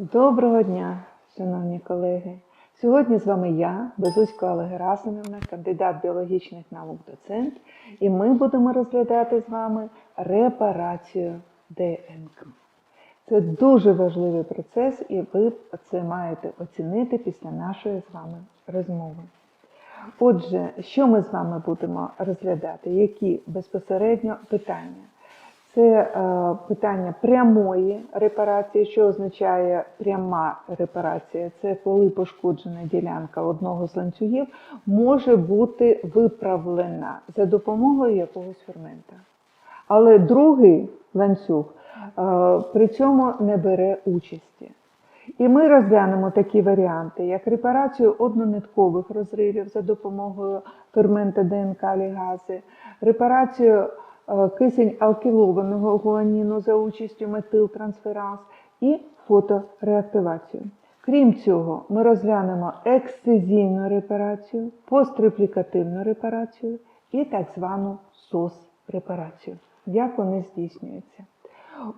Доброго дня, шановні колеги! Сьогодні з вами я, Безуська Олега Герасимівна, кандидат біологічних наук, доцент, і ми будемо розглядати з вами репарацію ДНК. Це дуже важливий процес, і ви це маєте оцінити після нашої з вами розмови. Отже, що ми з вами будемо розглядати? Які безпосередньо питання? Це е, питання прямої репарації, що означає пряма репарація. Це коли пошкоджена ділянка одного з ланцюгів може бути виправлена за допомогою якогось фермента. Але другий ланцюг е, при цьому не бере участі. І ми розглянемо такі варіанти, як репарацію однониткових розривів за допомогою фермента ДНК лігази, репарацію кисень алкілованого гуаніну за участю метилтрансфераз і фотореактивацію. Крім цього, ми розглянемо ексцизійну репарацію, постреплікативну репарацію і так звану СОС-репарацію. Як вони здійснюються?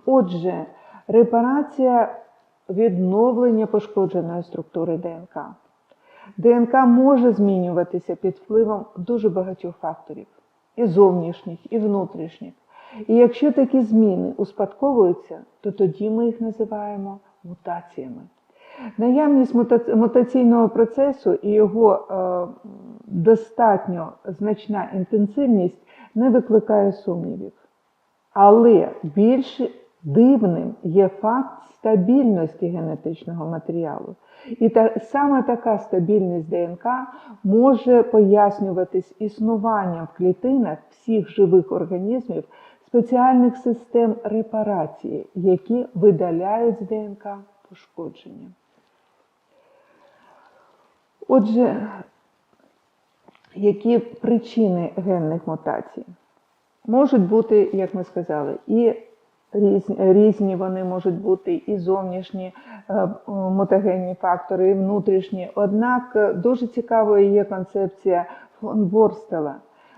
Отже, репарація відновлення пошкодженої структури ДНК. ДНК може змінюватися під впливом дуже багатьох факторів і зовнішніх, і внутрішніх. І якщо такі зміни успадковуються, то тоді ми їх називаємо мутаціями. Наявність мута- мутаційного процесу і його е, достатньо значна інтенсивність не викликає сумнівів. Але більш дивним є факт стабільності генетичного матеріалу. І та, саме така стабільність ДНК може пояснюватись існуванням в клітинах всіх живих організмів спеціальних систем репарації, які видаляють з ДНК пошкодження. Отже, які причини генних мутацій? Можуть бути, як ми сказали, і різні, вони можуть бути і зовнішні е, мутагенні фактори, і внутрішні. Однак е, дуже цікавою є концепція фон Борстела.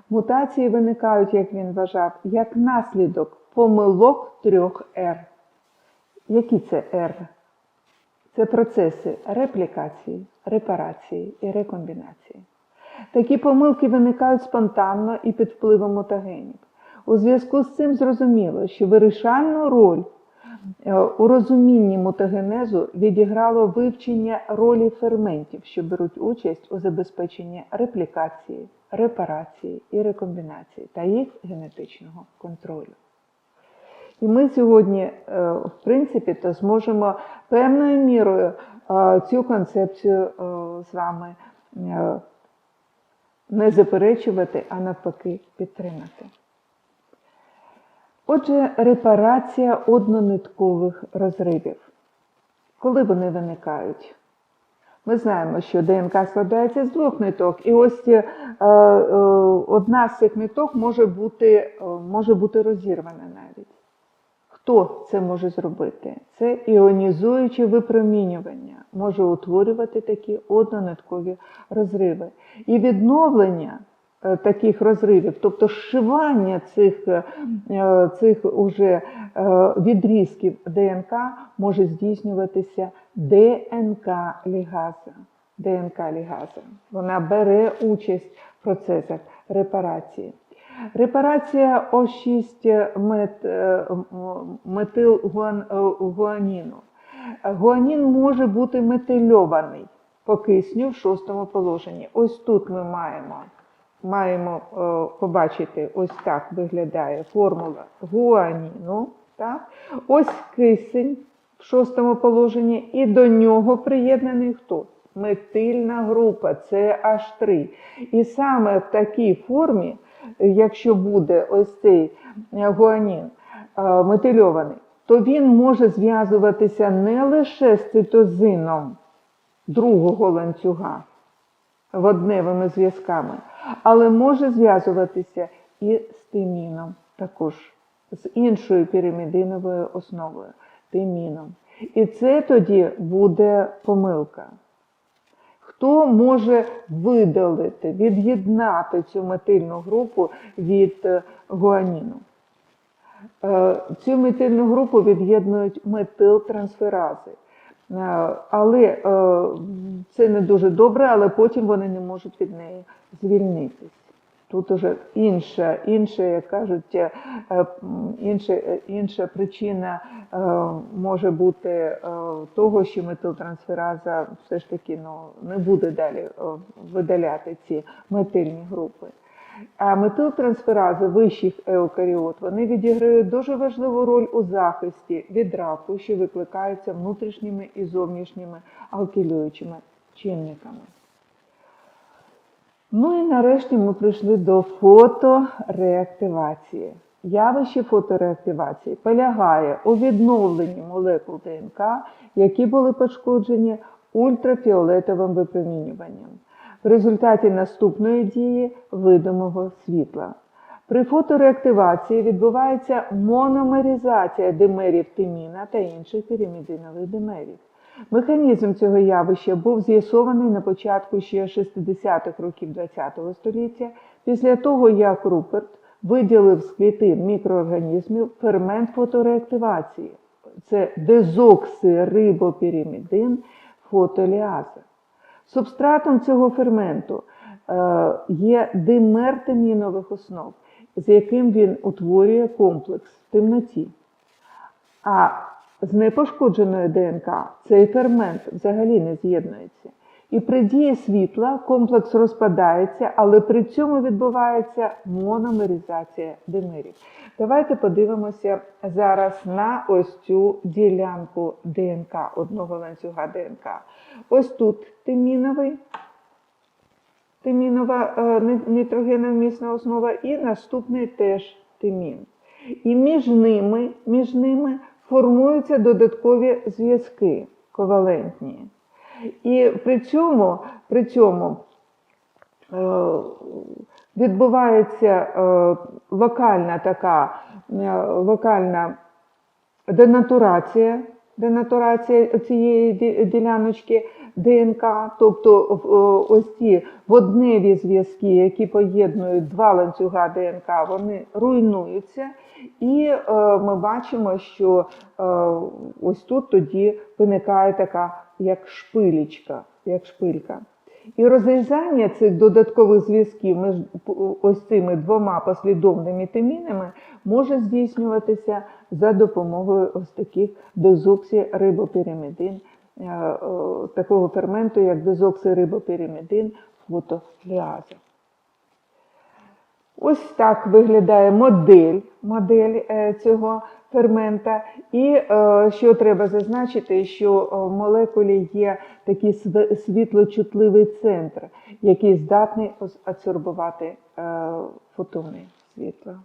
Мутації виникають, як він вважав, як наслідок помилок трьох R. Які це R? Це процеси реплікації, репарації і рекомбінації. Такі помилки виникають спонтанно і під впливом мутагенів. У зв'язку з цим зрозуміло, що вирішальну роль е, у розумінні мутагенезу відіграло вивчення ролі ферментів, що беруть участь у забезпеченні реплікації, репарації і рекомбінації та їх генетичного контролю. І ми сьогодні, е, в принципі, то зможемо певною мірою е, цю концепцію з вами не заперечувати, а навпаки підтримати. Отже, репарація однониткових розривів. Коли вони виникають? Ми знаємо, що ДНК складається з двох ниток, і ось е, е, одна з цих ниток може бути, е, може бути розірвана навіть. Хто це може зробити? Це іонізуюче випромінювання може утворювати такі однониткові розриви. І відновлення таких розривів, тобто зшивання цих, е, е, цих уже е, відрізків ДНК може здійснюватися ДНК-лігаза. ДНК-лігаза. Вона бере участь в процесах репарації. Репарація О6 мет, е, метилгуаніну. Гуанін може бути метильований по кисню в шостому положенні. Ось тут ми маємо, маємо е, побачити, ось так виглядає формула гуаніну. Так? Ось кисень в шостому положенні, і до нього приєднаний хто? Метильна група, CH3. І саме в такій формі, якщо буде ось цей е, гуанін е, метильований, то він може зв'язуватися не лише з цитозином другого ланцюга водневими зв'язками, але може зв'язуватися і з тиміном також, з іншою пірамідиновою основою тиміном. І це тоді буде помилка. Хто може видалити, від'єднати цю метильну групу від е, гуаніну? Е, Цю метильну групу від'єднують метилтрансферази. Е, Але е, це не дуже добре, але потім вони не можуть від неї звільнитись. Тут уже інша, інша, як кажуть, е, інша, інша причина може бути того, що метилтрансфераза все ж таки ну, не буде далі видаляти ці метильні групи. А метилтрансферази вищих еукаріот вони відіграють дуже важливу роль у захисті від раку, що викликаються внутрішніми і зовнішніми алкілюючими чинниками. Ну і нарешті ми прийшли до фотореактивації. Явище фотореактивації полягає у відновленні молекул ДНК, які були пошкоджені ультрафіолетовим випромінюванням в результаті наступної дії видимого світла. При фотореактивації відбувається мономеризація димерів тиміна та інших піримідинових димерів. Механізм цього явища був з'ясований на початку ще 60-х років ХХ століття, після того, як Руперт виділив з клітин мікроорганізмів фермент фотореактивації. Це дезоксирибопіримідин фотоліаза. Субстратом цього ферменту е, є димер тимінових основ, з яким він утворює комплекс в темноті. А з непошкодженою ДНК цей фермент взагалі не з'єднується. І при дії світла комплекс розпадається, але при цьому відбувається мономеризація димерів. Давайте подивимося зараз на ось цю ділянку ДНК, одного ланцюга ДНК. Ось тут тиміновий, тимінова е, нітрогеновмісна основа, і наступний теж тимін. І між ними, між ними формуються додаткові зв'язки ковалентні. І при цьому, при цьому е, відбувається е, локальна така е, локальна денатурація, денатурація цієї діляночки ДНК, тобто ось ці водневі зв'язки, які поєднують два ланцюга ДНК, вони руйнуються. І е, ми бачимо, що е, ось тут тоді виникає така як шпилічка, як шпилька. І розрізання цих додаткових зв'язків між ось цими двома послідовними тимінами може здійснюватися за допомогою ось таких дезоксирибопіримідин, е, е, такого ферменту, як дезоксирибопіримідин фотоліаза. Ось так виглядає модель, модель е, цього фермента. І е, що треба зазначити, що е, в молекулі є такий світлочутливий центр, який здатний адсорбувати фотони світла.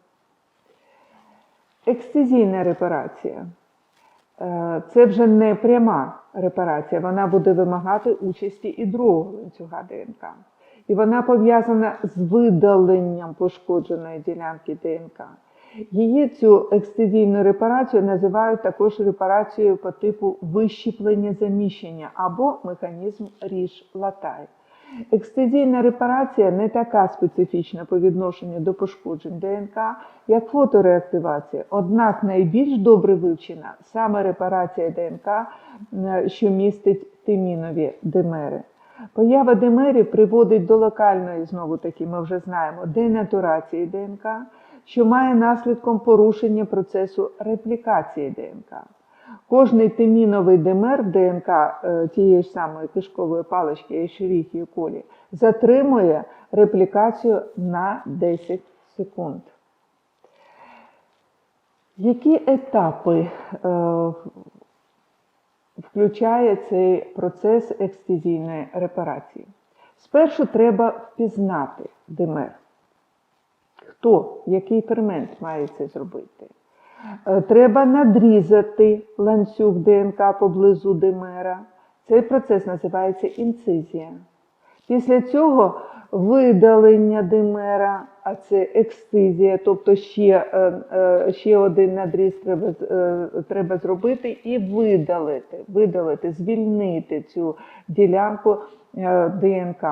Ексцизійна репарація. Це вже не пряма репарація, вона буде вимагати участі і другого ланцюга ДНК. І вона пов'язана з видаленням пошкодженої ділянки ДНК. Її цю ексцизійну репарацію називають також репарацією по типу вищіплення заміщення або механізм ріж-латай. Ексцизійна репарація не така специфічна по відношенню до пошкоджень ДНК, як фотореактивація, однак найбільш добре вивчена саме репарація ДНК, е, що містить тимінові димери. Поява димерів приводить до локальної, знову таки, ми вже знаємо, денатурації ДНК, що має наслідком порушення процесу реплікації ДНК. Кожний тиміновий димер в ДНК е, тієї ж самої кишкової палички Ешеріхії колі затримує реплікацію на 10 секунд. Які етапи е, включає цей процес екстезійної репарації? Спершу треба впізнати димер. Хто, який фермент має це зробити? Е, Треба надрізати ланцюг ДНК поблизу димера. Цей процес називається інцизія. Після цього видалення димера, а це ексцизія, тобто ще, е, е, ще один надріз треба, е, треба зробити і видалити, видалити, звільнити цю ділянку ДНК.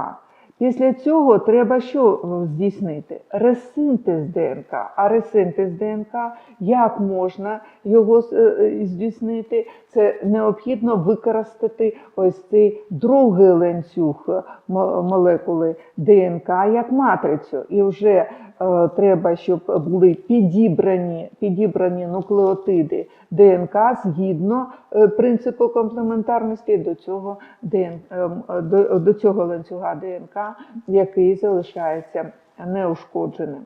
Після цього треба що здійснити? Ресинтез ДНК. А ресинтез ДНК, як можна його здійснити? Це необхідно використати ось цей другий ланцюг е, молекули ДНК як матрицю. І вже е, треба, щоб були підібрані, підібрані нуклеотиди ДНК згідно е, принципу комплементарності до цього, ДН, ем, е, до, до цього ланцюга ДНК, який залишається неушкодженим.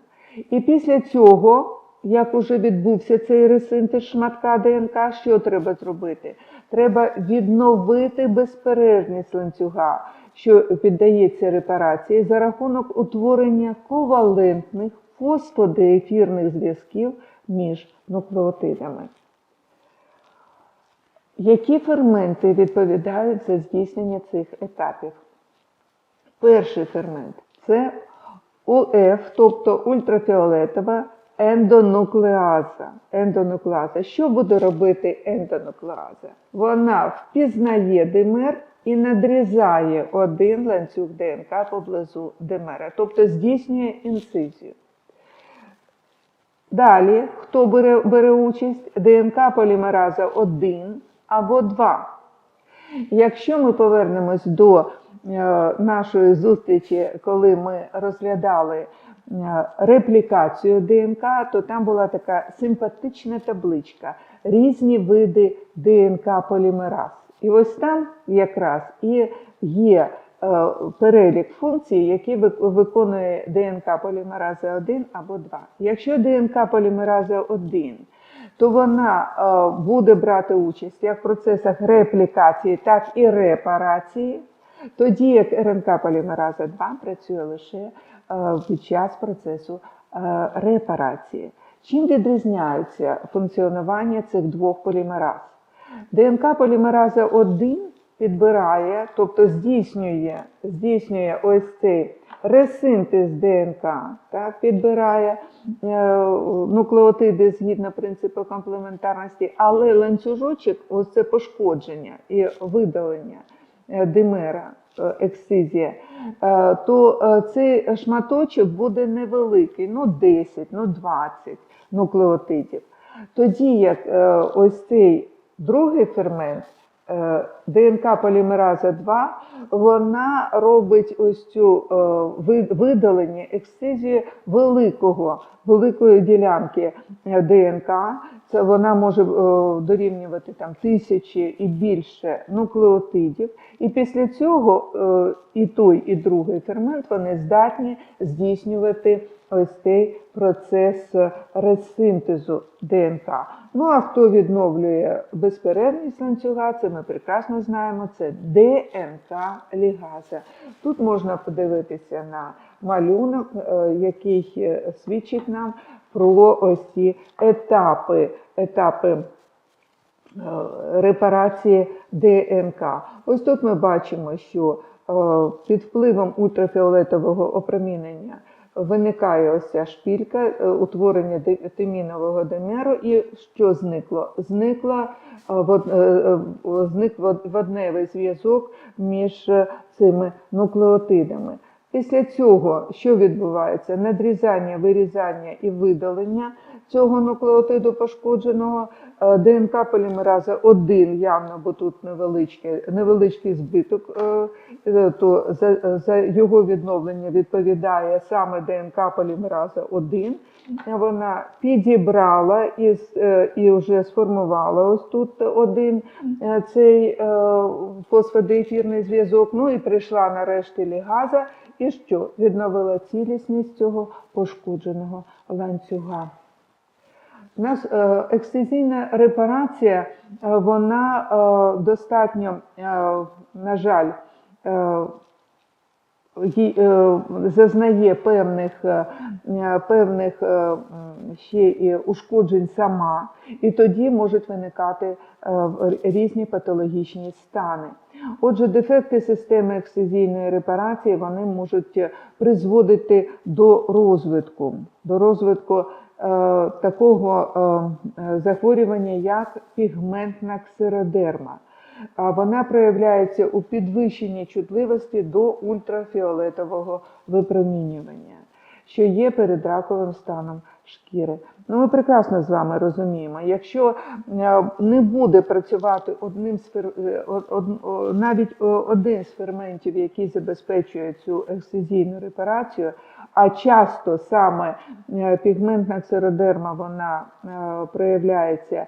І після цього, як уже відбувся цей ресинтез шматка ДНК, що треба зробити? Треба відновити безперервність ланцюга, що піддається репарації за рахунок утворення ковалентних фосфодиефірних зв'язків між нуклеотидами. Які ферменти відповідають за здійснення цих етапів? Перший фермент це УФ, тобто ультрафіолетова ендонуклеаза. ендонуклеаза. Що буде робити ендонуклеаза? Вона впізнає димер і надрізає один ланцюг ДНК поблизу димера, тобто здійснює інцизію. Далі, хто бере, бере участь? ДНК полімераза 1 або 2. Якщо ми повернемось до е, нашої зустрічі, коли ми розглядали реплікацію ДНК, то там була така симпатична табличка різні види ДНК полімераз. І ось там якраз і є е, перелік функцій, які виконує ДНК полімераза 1 або 2. Якщо ДНК полімераза 1 то вона е, буде брати участь як в процесах реплікації, так і репарації, тоді як РНК полімераза 2 працює лише е, під час процесу е, репарації. Чим відрізняються функціонування цих двох полімераз? ДНК полімераза 1 підбирає, тобто здійснює, здійснює ось цей ресинтез ДНК, так, підбирає е, нуклеотиди згідно принципу комплементарності, але ланцюжочок, ось це пошкодження і видалення е, димера, е, ексцизія, е, то е, цей шматочок буде невеликий, ну 10, ну 20 нуклеотидів. Тоді як е, ось цей другий фермент, е, ДНК полімераза 2, вона робить ось цю е, видалення ексцизію великого, великої ділянки е, ДНК. Це вона може е, дорівнювати там тисячі і більше нуклеотидів. І після цього і той, і другий фермент вони здатні здійснювати ось цей процес ресинтезу ДНК. Ну а хто відновлює безперервність ланцюга, це ми прекрасно знаємо, це ДНК лігаза. Тут можна подивитися на малюнок, е, який е, свідчить нам про ось ці етапи, етапи е, репарації ДНК. Ось тут ми бачимо, що під впливом ультрафіолетового опромінення виникає ось ця шпілька, е, утворення тимінового димеру, і що зникло? Зникла е, е, зник водневий зв'язок між цими нуклеотидами. Після цього що відбувається? Надрізання, вирізання і видалення цього нуклеотиду пошкодженого. Е, ДНК полімераза 1 явно, бо тут невеличкий, невеличкий збиток, е, е, то за, за його відновлення відповідає саме ДНК полімераза 1. Вона підібрала і, і вже сформувала ось тут один цей фосфодиефірний зв'язок. Ну і прийшла нарешті лігаза, і що? Відновила цілісність цього пошкодженого ланцюга. Нас е, репарація, е, вона е, достатньо, на жаль, зазнає певних, певних ще і ушкоджень сама, і тоді можуть виникати різні патологічні стани. Отже, дефекти системи ексцизійної репарації вони можуть е, призводити до розвитку, до розвитку е, такого е, е, захворювання, як пігментна ксеродерма. вона проявляється у підвищенні чутливості до ультрафіолетового випромінювання, що є передраковим станом шкіри. Ну, ми прекрасно з вами розуміємо, якщо е, не буде працювати одним з фер... е, навіть один з ферментів, який забезпечує цю ексцизійну репарацію, а часто саме е, пігментна ксеродерма вона проявляється,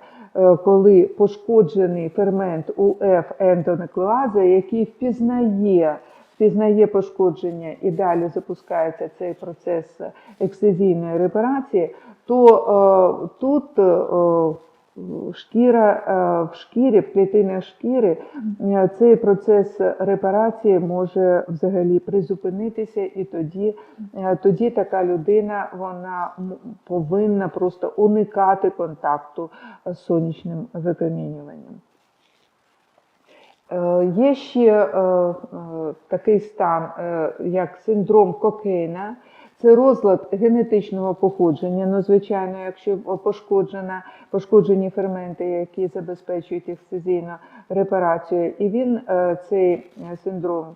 коли пошкоджений фермент УФ ендонуклеаза, який впізнає впізнає пошкодження і далі запускається цей процес ексцизійної репарації, то е, тут е, шкіра е, в шкірі, в клітинах шкіри, е, цей процес репарації може взагалі призупинитися, і тоді, е, тоді така людина вона повинна просто уникати контакту з сонячним випромінюванням. Е, Є ще е, е, такий стан, як синдром Кокейна. Це розлад генетичного походження. Ну, звичайно, якщо пошкоджена, пошкоджені ферменти, які забезпечують ексцизійну репарацію, і він цей синдром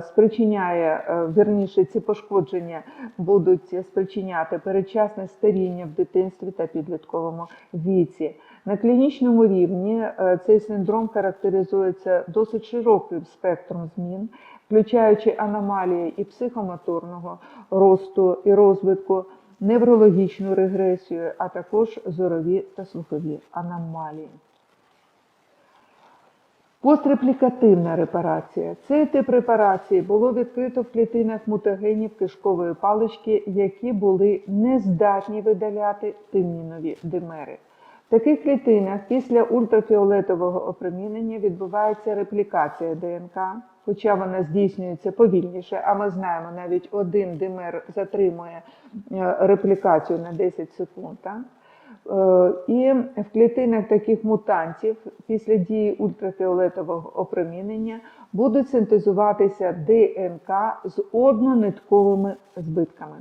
спричиняє, вірніше, ці пошкодження будуть спричиняти передчасне старіння в дитинстві та підлітковому віці. На клінічному рівні е, цей синдром характеризується досить широким спектром змін, включаючи аномалії і психомоторного росту і розвитку, неврологічну регресію, а також зорові та слухові аномалії. Постреплікативна репарація. Цей тип репарації було відкрито в клітинах мутагенів кишкової палички, які були не здатні видаляти тимінові димери. Таких клітинах після ультрафіолетового опромінення відбувається реплікація ДНК, хоча вона здійснюється повільніше, а ми знаємо, навіть один димер затримує е, реплікацію на 10 секунд. так? Е, І в клітинах таких мутантів після дії ультрафіолетового опромінення будуть синтезуватися ДНК з однонитковими збитками.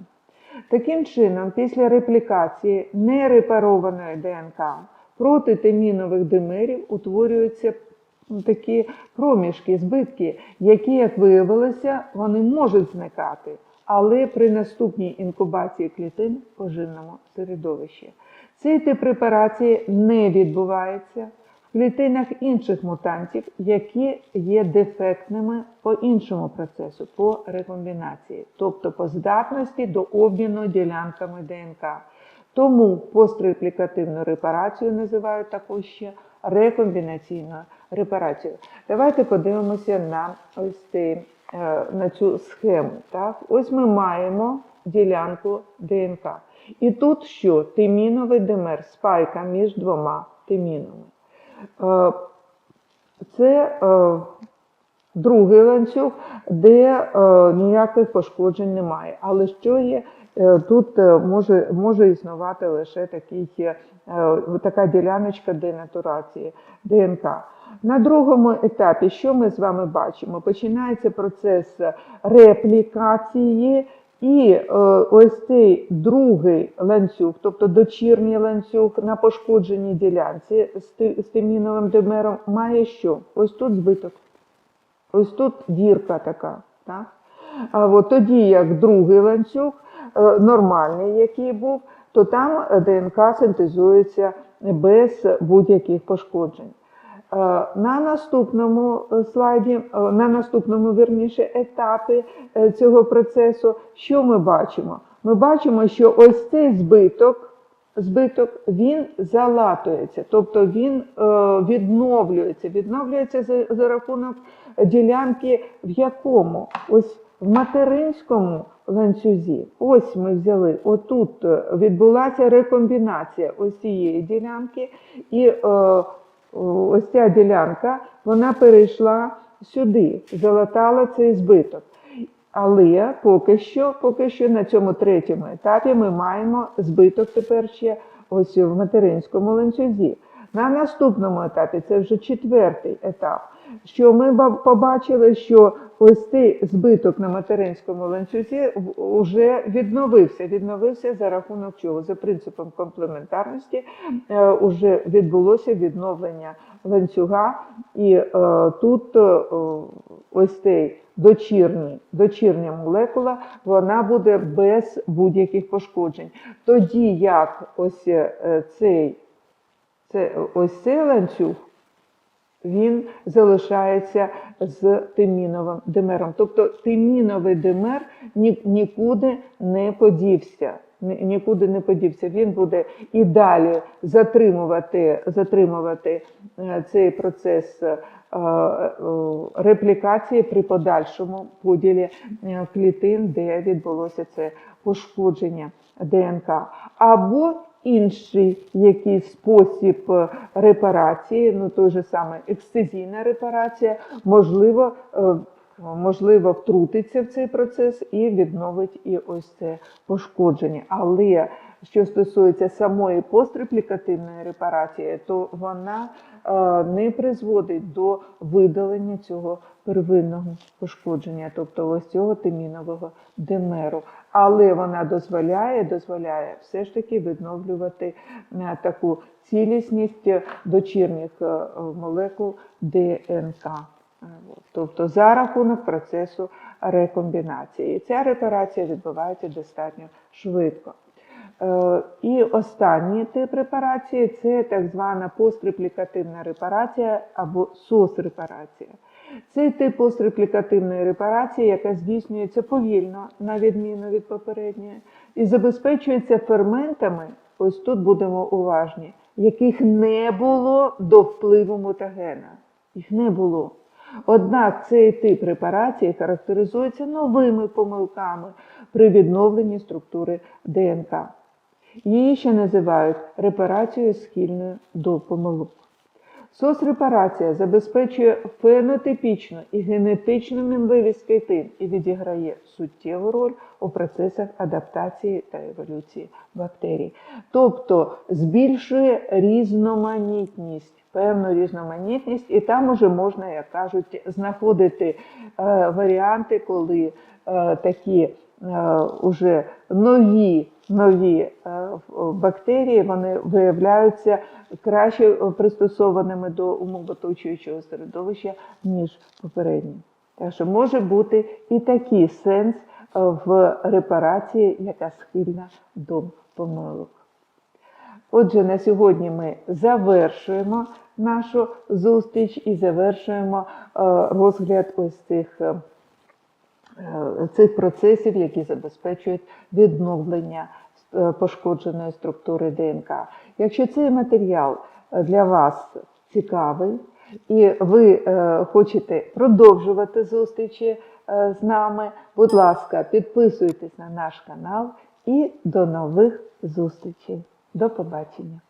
Таким чином, після реплікації нерепарованої ДНК проти тимінових димерів утворюються такі проміжки, збитки, які, як виявилося, вони можуть зникати, але при наступній інкубації клітин в поживному середовищі. Цей тип репарації не відбувається клітинах інших мутантів, які є дефектними по іншому процесу, по рекомбінації, тобто по здатності до обміну ділянками ДНК. Тому постреплікативну репарацію називають також ще рекомбінаційною репарацією. Давайте подивимося на ось цей, е, на цю схему. Так? Ось ми маємо ділянку ДНК. І тут що? Тиміновий димер, спайка між двома тимінами. Е, Це е, другий ланцюг, де е, ніяких пошкоджень немає. Але що є? Тут може, може існувати лише такий, така діляночка денатурації ДНК. На другому етапі, що ми з вами бачимо? Починається процес реплікації, і е, ось цей другий ланцюг, тобто дочірній ланцюг на пошкодженій ділянці з ти- з тиміновим димером, має що? Ось тут збиток. Ось тут дірка така. Так? А от тоді, як другий ланцюг, е, нормальний, який був, то там ДНК синтезується без будь-яких пошкоджень. Е, На наступному е, слайді, е, на наступному вірніше етапі цього процесу, що ми бачимо? Ми бачимо, що ось цей збиток, збиток він залатується, тобто він відновлюється. Відновлюється за, за рахунок ділянки, в якому ось в материнському ланцюзі. Ось ми взяли, отут відбулася рекомбінація ось цієї ділянки, і ось ця ділянка вона перейшла сюди, залатала цей збиток. Але поки що, поки що на цьому третьому етапі ми маємо збиток тепер ще ось в материнському ланцюзі. На наступному етапі, це вже четвертий етап, що ми побачили, що ось цей збиток на материнському ланцюзі вже відновився. Відновився за рахунок чого? За принципом комплементарності е, вже відбулося відновлення ланцюга, і е, тут е, ось цей дочірній, дочірня молекула, вона буде без будь-яких пошкоджень. Тоді як ось е, цей, це, ось цей ланцюг, він залишається з тиміновим димером. Тобто тиміновий димер нікуди не подівся. Нікуди не подівся. Він буде і далі затримувати, затримувати е, цей процес е, е, реплікації при подальшому поділі клітин, де відбулося це пошкодження ДНК. Або інший якийсь спосіб е, репарації, ну той же саме екстезійна репарація, можливо, е, можливо втрутиться в цей процес і відновить і ось це пошкодження. Але що стосується самої постреплікативної репарації, то вона е, не призводить до видалення цього первинного пошкодження, тобто ось цього тимінового димеру. Але вона дозволяє, дозволяє все ж таки відновлювати е, таку цілісність дочірніх е, молекул ДНК. Тобто за рахунок процесу рекомбінації. І ця репарація відбувається достатньо швидко. Е, І останній тип репарації це так звана постреплікативна репарація або СОС-репарація. Цей тип постреплікативної репарації, яка здійснюється повільно, на відміну від попередньої, і забезпечується ферментами, ось тут будемо уважні, яких не було до впливу мутагена. Їх не було. Однак цей тип репарації характеризується новими помилками при відновленні структури ДНК. Її ще називають репарацією схильною до помилок. СОС-репарація забезпечує фенотипічну і генетичну мінливість клітин і відіграє суттєву роль у процесах адаптації та еволюції бактерій. Тобто збільшує різноманітність, певну різноманітність, і там уже можна, як кажуть, знаходити е, варіанти, коли е, такі уже нові нові е, бактерії вони виявляються краще пристосованими до умов оточуючого середовища, ніж попередні. Так що може бути і такий сенс е, в репарації, яка схильна до помилок. Отже, на сьогодні ми завершуємо нашу зустріч і завершуємо е, розгляд ось цих. Е, цих процесів, які забезпечують відновлення е, пошкодженої структури ДНК. Якщо цей матеріал е, для вас цікавий і ви хочете продовжувати зустрічі з нами, будь ласка, підписуйтесь на наш канал і до нових зустрічей. До побачення!